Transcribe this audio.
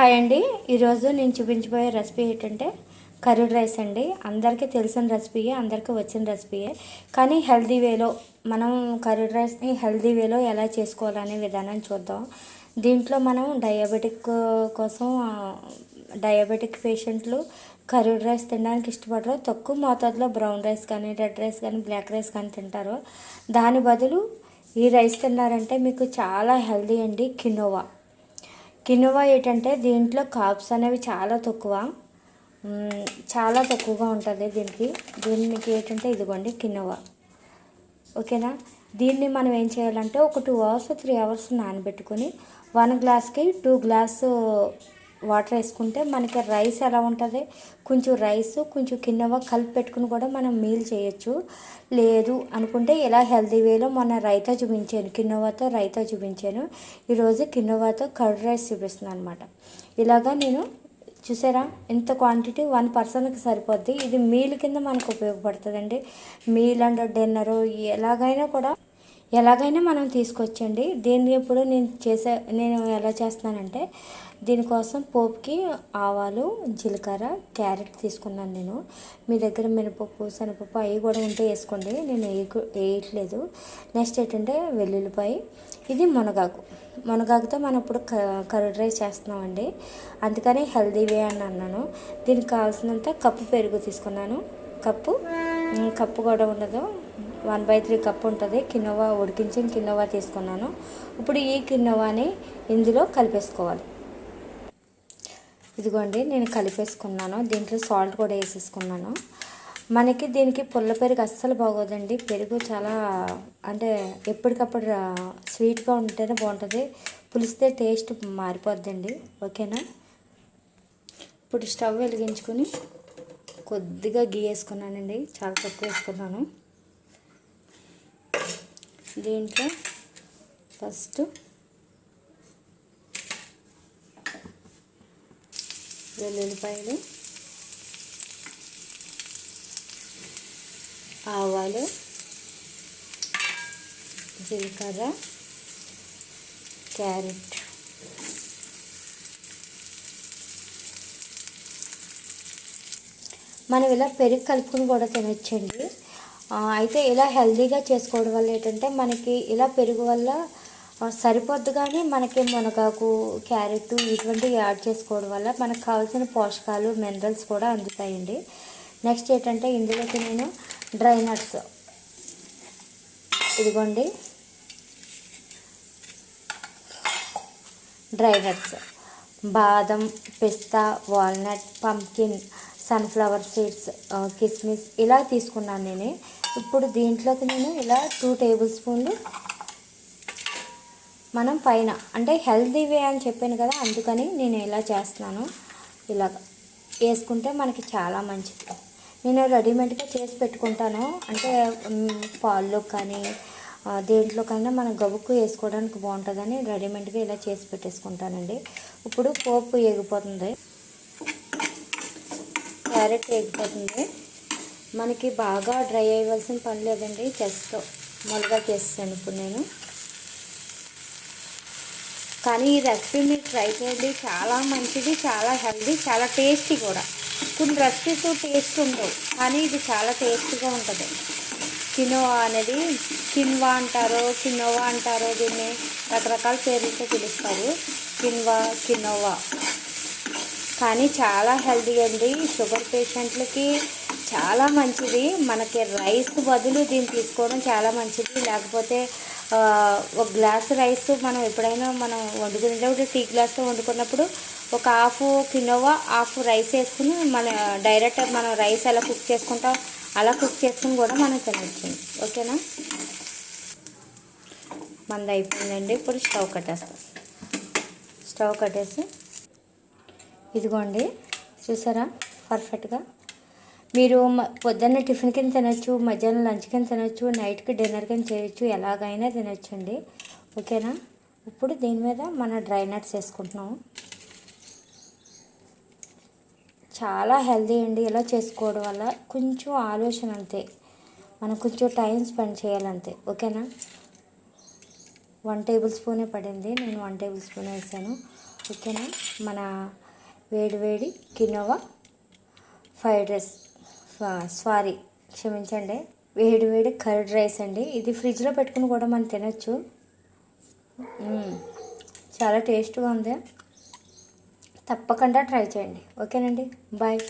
Hi అండి. ఈరోజు నేను చూపించబోయే రెసిపీ ఏంటంటే కర్రీ రైస్ అండి. అందరికీ తెలిసిన రెసిపీయే అందరికీ వచ్చిన రెసిపీయే కానీ హెల్దీ వేలో మనం కర్రీ రైస్ని హెల్దీ వేలో ఎలా చేసుకోవాలనే విధానం చూద్దాం. దీంట్లో మనం డయాబెటిక్ కోసం డయాబెటిక్ పేషెంట్లు కర్రీ రైస్ తినడానికి ఇష్టపడరు. తక్కువ మోతాదులో బ్రౌన్ రైస్ కానీ రెడ్ రైస్ కానీ బ్లాక్ రైస్ కానీ తింటారు. దాని బదులు ఈ రైస్ తిన్నారంటే మీకు చాలా హెల్దీ అండి కినోవా. కినువా ఏంటంటే దీంట్లో కాప్స్ అనేవి చాలా తక్కువ. చాలా తక్కువగా ఉంటుంది దీనికి. దీనికి ఏంటంటే ఇదిగోండి కినువా ఓకేనా? దీన్ని మనం ఏం చేయాలంటే ఒక టూ అవర్స్ త్రీ అవర్స్ నానబెట్టుకొని వన్ గ్లాస్కి టూ గ్లాస్ వాటర్ వేసుకుంటే మనకి రైస్ ఎలా ఉంటుంది? కొంచెం రైస్ కొంచెం కిన్నవ కలిపి పెట్టుకుని కూడా మనం మీల్ చేయొచ్చు. లేదు అనుకుంటే ఇలా హెల్తీ వేలో మొన్న రైతా చూపించాను కిన్నోవాతో రైతా చూపించాను. ఈరోజు కిన్నోవాతో కర్డ్ రైస్ చూపిస్తున్నాను అనమాట ఇలాగా నేను చూసారా? ఇంత క్వాంటిటీ వన్ పర్సన్కి సరిపోద్ది. ఇది మీల్ కింద మనకు ఉపయోగపడుతుందండి. మీల్ అండ్ డిన్నర్ ఎలాగైనా కూడా ఎలాగైనా మనం తీసుకొచ్చండి. దీన్ని ఇప్పుడు నేను చేసే నేను ఎలా చేస్తున్నానంటే దీనికోసం పోపుకి ఆవాలు జీలకర్ర క్యారెట్ తీసుకున్నాను నేను. మీ దగ్గర మినపప్పు శనగపప్పు అవి కూడా ఉంటే వేసుకోండి. నేను వేయకు వేయట్లేదు. నెక్స్ట్ ఏంటంటే వెల్లుల్లిపాయ. ఇది మునగాకు. మునగాకుతో మనం ఇప్పుడు కర్డ్ రైస్ చేస్తున్నామండి. అందుకని హెల్దీవే అని అన్నాను. దీనికి కావాల్సినంత కప్పు పెరుగు తీసుకున్నాను. కప్పు? కప్పు కూడా ఉండదు. వన్ బై త్రీ కప్ ఉంటుంది. కిన్నోవా ఉడికించిన కిన్నోవా తీసుకున్నాను. ఇప్పుడు ఈ కిన్నోవాని ఇందులో కలిపేసుకోవాలి. ఇదిగోండి నేను కలిపేసుకున్నాను. దీంట్లో సాల్ట్ కూడా వేసేసుకున్నాను. మనకి దీనికి పుల్ల పెరుగు అస్సలు బాగోదండి. పెరుగు చాలా అంటే ఎప్పటికప్పుడు స్వీట్గా ఉంటేనే బాగుంటుంది. పులిస్తే టేస్ట్ మారిపోద్దండి. ఓకేనా? ఇప్పుడు స్టవ్ వెలిగించుకొని కొద్దిగా గీ వేసుకున్నానండి. చాలా తక్కువ వేసుకున్నాను. దీంట్లో ఫస్ట్ వెల్లుల్లిపాయలు ఆవాలు జీలకర్ర క్యారెట్. మనం ఇలా పెరుగు కలుపుకుని కూడా తినొచ్చండి. అయితే ఇలా హెల్తీగా చేసుకోవడం వల్ల ఏంటంటే మనకి ఇలా పెరుగు వల్ల సరిపోద్దు కానీ మనకి మునగాకు క్యారెట్ ఇటువంటివి యాడ్ చేసుకోవడం వల్ల మనకు కావాల్సిన పోషకాలు మినరల్స్ కూడా అందుతాయండి. నెక్స్ట్ ఏంటంటే ఇందులోకి నేను డ్రై నట్స్ ఇదిగోండి. Dry nuts. బాదం పిస్తా వాల్నట్ పంకిన్ సన్ఫ్లవర్ సీడ్స్ కిస్మిస్ ఇలా తీసుకున్నాను నేను. ఇప్పుడు దీంట్లోకి నేను ఇలా టూ టేబుల్ స్పూన్లు మనం పైన అంటే హెల్దీ వే అని చెప్పాను కదా అందుకని నేను ఇలా చేస్తున్నాను. ఇలా వేసుకుంటే మనకి చాలా మంచిది. నేను రెడీమేడ్గా చేసి పెట్టుకుంటాను. అంటే పాల్లో కానీ దేంట్లో కన్నా మనం గబుక్కు వేసుకోవడానికి బాగుంటుందని రెడీమేడ్గా ఇలా చేసి పెట్టేసుకుంటానండి. ఇప్పుడు పోపు ఎగిపోతుంది క్యారెట్ ఎగిపోతుంది మనకి బాగా డ్రై అయ్యవలసిన పని లేదండి జస్ట్ మొలగా చేస్తాను ఇప్పుడు నేను. కానీ ఈ రెసిపీ మీరు ట్రై చేయండి. చాలా మంచిది చాలా హెల్దీ చాలా టేస్టీ కూడా. కొన్ని రెసిపీస్ టేస్ట్ ఉండవు కానీ ఇది చాలా టేస్టీగా ఉంటుంది. కినోవా అనేది కిన్వా అంటారు కినోవా అంటారు దీన్ని రకరకాల పేర్లతో పిలుస్తారు. Quinoa quinoa. కానీ చాలా హెల్దీ అండి. షుగర్ పేషెంట్లకి చాలా మంచిది. మనకి రైస్ బదులు దీన్ని తీసుకోవడం చాలా మంచిది. లేకపోతే ఒక గ్లాస్ రైస్ మనం ఎప్పుడైనా మనం వండుకునేటప్పుడు టీ గ్లాస్తో వండుకున్నప్పుడు ఒక హాఫ్ కినోవా హాఫ్ రైస్ వేసుకుని మన డైరెక్ట్ మనం రైస్ ఎలా కుక్ చేసుకుంటాం అలా కుక్ చేసుకుని కూడా మనం తినచ్చు. ఓకేనా? మంది అయిపోయిందండి. ఇప్పుడు స్టవ్ కట్టేస్తాం. స్టవ్ కట్టేసి ఇదిగోండి. చూసారా? పర్ఫెక్ట్గా మీరు పొద్దున్న టిఫిన్ కింద తినచ్చు మధ్యాహ్నం లంచ్ కింద తినచ్చు నైట్కి డిన్నర్ కింద చేయొచ్చు ఎలాగైనా తినొచ్చండి. ఓకేనా? ఇప్పుడు దీని మీద మన డ్రై నట్స్ వేసుకుంటున్నాము. చాలా హెల్దీ అండి. ఇలా చేసుకోవడం వల్ల కొంచెం ఆలోచన అంతే. మనం కొంచెం టైం స్పెండ్ చేయాలంతే. ఓకేనా? వన్ టేబుల్ స్పూనే పడింది. నేను వన్ టేబుల్ స్పూన్ వేసాను. ఓకేనా? మన వేడి వేడి కినోవా ఫ్రైడ్ రైస్. సారీ క్షమించండి. వేడి వేడి కర్డ్ రైస్ అండి. ఇది ఫ్రిడ్జ్లో పెట్టుకుని కూడా మనం తినొచ్చు. చాలా టేస్ట్గా ఉంది. తప్పకుండా ట్రై చేయండి. ఓకేనండి. బాయ్.